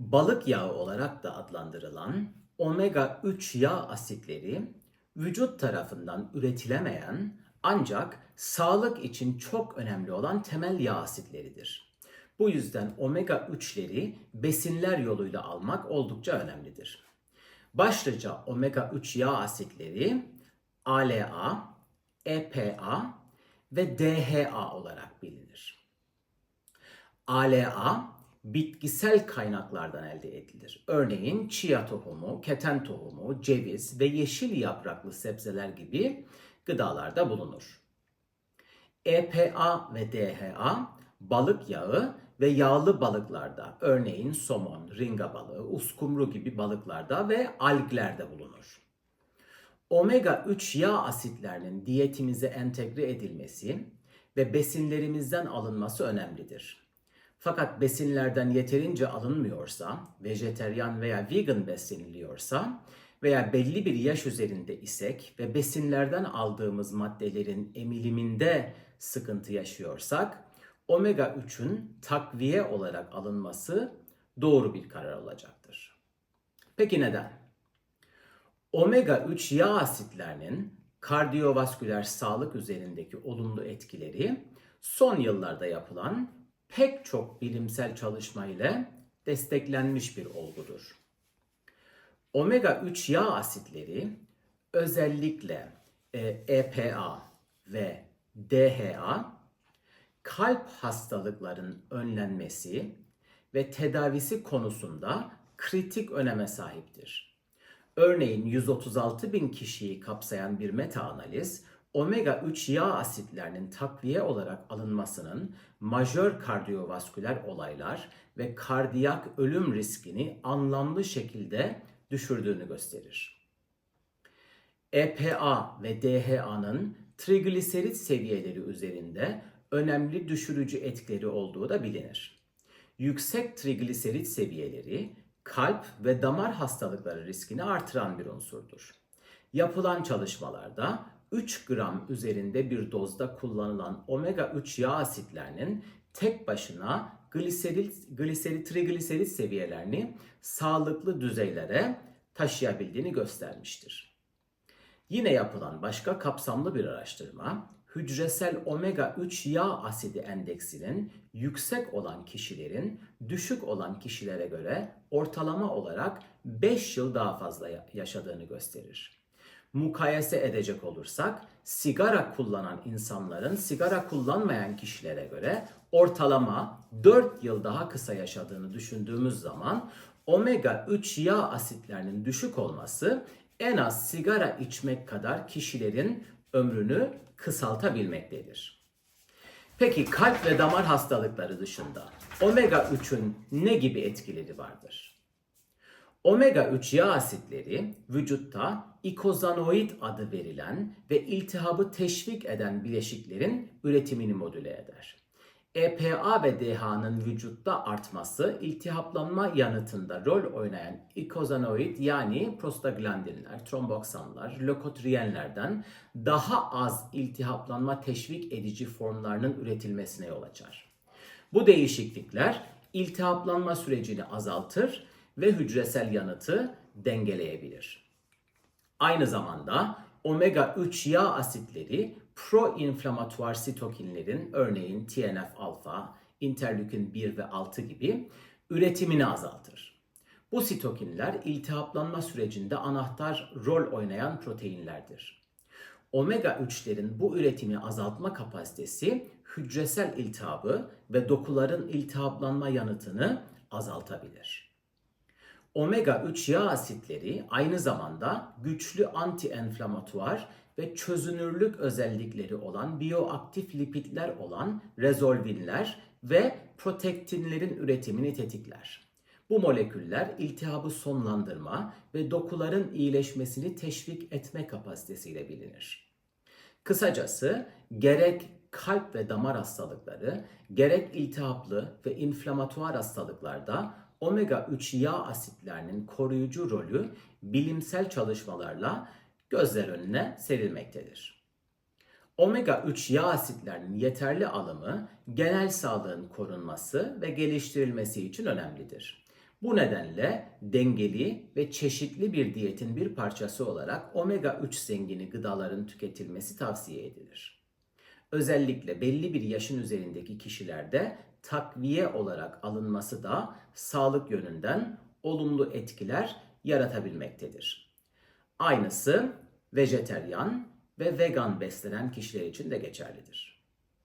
Balık yağı olarak da adlandırılan omega 3 yağ asitleri vücut tarafından üretilemeyen ancak sağlık için çok önemli olan temel yağ asitleridir. Bu yüzden omega 3'leri besinler yoluyla almak oldukça önemlidir. Başlıca omega 3 yağ asitleri ALA, EPA ve DHA olarak bilinir. ALA bitkisel kaynaklardan elde edilir. Örneğin chia tohumu, keten tohumu, ceviz ve yeşil yapraklı sebzeler gibi gıdalarda bulunur. EPA ve DHA balık yağı ve yağlı balıklarda, örneğin somon, ringa balığı, uskumru gibi balıklarda ve alglerde bulunur. Omega 3 yağ asitlerinin diyetimize entegre edilmesi ve besinlerimizden alınması önemlidir. Fakat besinlerden yeterince alınmıyorsa, vejeteryan veya vegan besleniliyorsa veya belli bir yaş üzerinde isek ve besinlerden aldığımız maddelerin emiliminde sıkıntı yaşıyorsak, omega 3'ün takviye olarak alınması doğru bir karar olacaktır. Peki neden? Omega 3 yağ asitlerinin kardiyovasküler sağlık üzerindeki olumlu etkileri son yıllarda yapılan pek çok bilimsel çalışma ile desteklenmiş bir olgudur. Omega 3 yağ asitleri özellikle e, EPA ve DHA kalp hastalıkların önlenmesi ve tedavisi konusunda kritik öneme sahiptir. Örneğin 136 bin kişiyi kapsayan bir meta-analiz, omega 3 yağ asitlerinin takviye olarak alınmasının majör kardiyovasküler olaylar ve kardiyak ölüm riskini anlamlı şekilde düşürdüğünü gösterir. EPA ve DHA'nın trigliserit seviyeleri üzerinde önemli düşürücü etkileri olduğu da bilinir. Yüksek trigliserit seviyeleri kalp ve damar hastalıkları riskini artıran bir unsurdur. Yapılan çalışmalarda 3 gram üzerinde bir dozda kullanılan omega 3 yağ asitlerinin tek başına gliserit, gliserit trigliserit seviyelerini sağlıklı düzeylere taşıyabildiğini göstermiştir. Yine yapılan başka kapsamlı bir araştırma, hücresel omega 3 yağ asidi endeksinin yüksek olan kişilerin düşük olan kişilere göre ortalama olarak 5 yıl daha fazla yaşadığını gösterir. Mukayese edecek olursak sigara kullanan insanların sigara kullanmayan kişilere göre ortalama 4 yıl daha kısa yaşadığını düşündüğümüz zaman omega 3 yağ asitlerinin düşük olması en az sigara içmek kadar kişilerin ömrünü kısaltabilmektedir. Peki kalp ve damar hastalıkları dışında omega 3'ün ne gibi etkileri vardır? Omega 3 yağ asitleri vücutta ikozanoid adı verilen ve iltihabı teşvik eden bileşiklerin üretimini modüle eder. EPA ve DHA'nın vücutta artması iltihaplanma yanıtında rol oynayan ikozanoid yani prostaglandinler, tromboksanlar, lökotrienlerden daha az iltihaplanma teşvik edici formlarının üretilmesine yol açar. Bu değişiklikler iltihaplanma sürecini azaltır ve hücresel yanıtı dengeleyebilir. Aynı zamanda omega 3 yağ asitleri proinflamatuar sitokinlerin örneğin TNF-alfa, interleukin 1 ve 6 gibi üretimini azaltır. Bu sitokinler iltihaplanma sürecinde anahtar rol oynayan proteinlerdir. Omega 3'lerin bu üretimi azaltma kapasitesi hücresel iltihabı ve dokuların iltihaplanma yanıtını azaltabilir. Omega 3 yağ asitleri aynı zamanda güçlü anti-enflamatuar ve çözünürlük özellikleri olan biyoaktif lipidler olan rezolvinler ve protektinlerin üretimini tetikler. Bu moleküller iltihabı sonlandırma ve dokuların iyileşmesini teşvik etme kapasitesiyle bilinir. Kısacası gerek kalp ve damar hastalıkları, gerek iltihaplı ve inflamatuar hastalıklarda omega 3 yağ asitlerinin koruyucu rolü bilimsel çalışmalarla gözler önüne serilmektedir. Omega 3 yağ asitlerinin yeterli alımı genel sağlığın korunması ve geliştirilmesi için önemlidir. Bu nedenle dengeli ve çeşitli bir diyetin bir parçası olarak omega 3 zengini gıdaların tüketilmesi tavsiye edilir. Özellikle belli bir yaşın üzerindeki kişilerde takviye olarak alınması da sağlık yönünden olumlu etkiler yaratabilmektedir. Aynısı vejeteryan ve vegan beslenen kişiler için de geçerlidir.